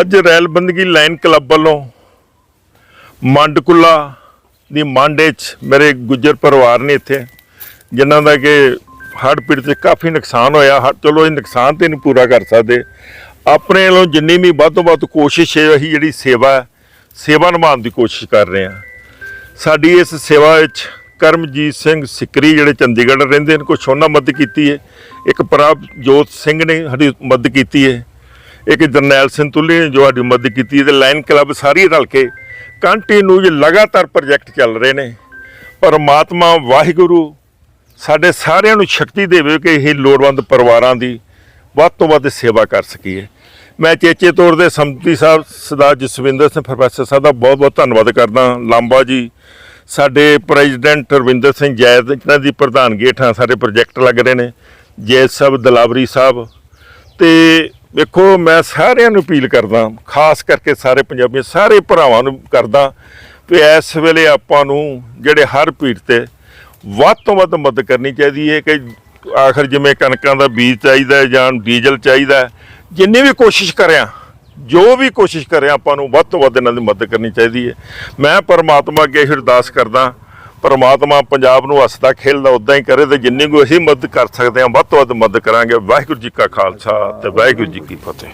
ਅੱਜ ਰੈਲ ਬੰਦਗੀ line club ਵੱਲੋਂ ਮੰਡਕੁਲਾ ਦੀ ਮੰਡੇ 'ਚ ਮੇਰੇ ਗੁੱਜਰ ਪਰਿਵਾਰ ਨੇ ਇੱਥੇ, ਜਿਨ੍ਹਾਂ ਦਾ ਕਿ ਹੜ੍ਹ ਪੀੜਤ 'ਚ ਕਾਫੀ ਨੁਕਸਾਨ ਹੋਇਆ। ਹੜ੍ਹ- ਚਲੋ ਇਹ ਨੁਕਸਾਨ ਤੇ ਨਹੀਂ ਪੂਰਾ ਕਰ ਸਕਦੇ। ਆਪਣੇ ਵੱਲੋਂ ਜਿੰਨੀ ਵੀ ਵੱਧ ਤੋਂ ਵੱਧ ਕੋਸ਼ਿਸ਼ ਹੈ ਅਸੀਂ ਜਿਹੜੀ ਸੇਵਾ ਸੇਵਾ ਨਿਭਾਉਣ ਦੀ ਕੋਸ਼ਿਸ਼ ਕਰ ਰਹੇ ਹਾਂ। ਸਾਡੀ ਇਸ ਸੇਵਾ ਵਿੱਚ ਕਰਮਜੀਤ ਸਿੰਘ ਸਿਕਰੀ ਜਿਹੜੇ ਚੰਡੀਗੜ੍ਹ ਰਹਿੰਦੇ ਨੇ, ਕੁਛ ਉਹਨਾਂ ਮਦਦ ਕੀਤੀ ਹੈ। ਇੱਕ ਪ੍ਰਭ ਜੋਤ ਸਿੰਘ ਨੇ ਸਾਡੀ ਮਦਦ ਕੀਤੀ ਹੈ। ਇੱਕ ਜਰਨੈਲ ਸਿੰਘ ਤੁੱਲੀ ਨੇ ਜੋ ਸਾਡੀ ਮਦਦ ਕੀਤੀ ਹੈ ਤੇ ਲਾਈਨ ਕਲੱਬ ਸਾਰੀ ਰਲ ਕੇ ਕੰਟੀਨਿਊ ਲਗਾਤਾਰ ਪ੍ਰੋਜੈਕਟ ਚੱਲ ਰਹੇ ਨੇ। ਪਰਮਾਤਮਾ ਵਾਹਿਗੁਰੂ ਸਾਡੇ ਸਾਰਿਆਂ ਨੂੰ ਸ਼ਕਤੀ ਦੇਵੇ ਕਿ ਇਹ ਲੋੜਵੰਦ ਪਰਿਵਾਰਾਂ ਦੀ ਵੱਧ ਤੋਂ ਵੱਧ ਸੇਵਾ ਕਰ ਸਕੀਏ। ਮੈਂ ਚੇਚੇ ਤੌਰ ਤੇ ਸੰਮਤੀ ਸਾਹਿਬ, ਸਰਦਾਰ ਜਸਵਿੰਦਰ ਸਿੰਘ, ਪ੍ਰੋਫੈਸਰ ਸਾਹਿਬ ਦਾ ਬਹੁਤ ਬਹੁਤ ਧੰਨਵਾਦ ਕਰਦਾ ਲਾਂਬਾ ਜੀ, ਸਾਡੇ ਪ੍ਰੈਜ਼ੀਡੈਂਟ ਰਵਿੰਦਰ ਸਿੰਘ ਜੈਦ ਜਿਹਨਾਂ ਦੀ ਪ੍ਰਧਾਨਗੀ ਹੇਠਾਂ ਸਾਰੇ ਪ੍ਰੋਜੈਕਟ ਲੱਗ ਰਹੇ ਨੇ, ਜੈਦ ਸਾਹਿਬ, ਦਲਾਵਰੀ ਸਾਹਿਬ ਤੇ ਵੇਖੋ, ਮੈਂ ਸਾਰਿਆਂ ਨੂੰ ਅਪੀਲ ਕਰਦਾ, ਖਾਸ ਕਰਕੇ ਸਾਰੇ ਪੰਜਾਬੀ ਸਾਰੇ ਭਰਾਵਾਂ ਨੂੰ ਕਰਦਾ ਵੀ ਇਸ ਵੇਲੇ ਆਪਾਂ ਨੂੰ ਜਿਹੜੇ ਹਰ ਪੀੜ ਤੇ ਵੱਧ ਤੋਂ ਵੱਧ ਮਦਦ ਕਰਨੀ ਚਾਹੀਦੀ ਹੈ ਕਿ ਆਖਰ ਜਿਵੇਂ ਕਣਕਾਂ ਦਾ ਬੀਜ ਚਾਹੀਦਾ ਜਾਂ ਡੀਜ਼ਲ ਚਾਹੀਦਾ ਜਿੰਨੀ ਵੀ ਕੋਸ਼ਿਸ਼ ਕਰਿਆ, ਜੋ ਵੀ ਕੋਸ਼ਿਸ਼ ਕਰਿਆ, ਆਪਾਂ ਨੂੰ ਵੱਧ ਤੋਂ ਵੱਧ ਇਹਨਾਂ ਦੀ ਮਦਦ ਕਰਨੀ ਚਾਹੀਦੀ ਹੈ। ਮੈਂ ਪਰਮਾਤਮਾ ਅੱਗੇ ਅਰਦਾਸ ਕਰਦਾ ਪਰਮਾਤਮਾ ਪੰਜਾਬ ਨੂੰ ਹੱਸਦਾ, ਖੇਲਦਾ ਉਦਾਂ ਹੀ ਕਰੇ ਤੇ ਜਿੰਨੀ ਕੋ ਅਸੀਂ ਮਦਦ ਕਰ ਸਕਦੇ ਹਾਂ, ਵੱਧ ਤੋਂ ਵੱਧ ਮਦਦ ਕਰਾਂਗੇ। ਵਾਹਿਗੁਰੂ ਜੀ ਕਾ ਖਾਲਸਾ ਤੇ ਵਾਹਿਗੁਰੂ ਜੀ ਕੀ ਫਤਿਹ।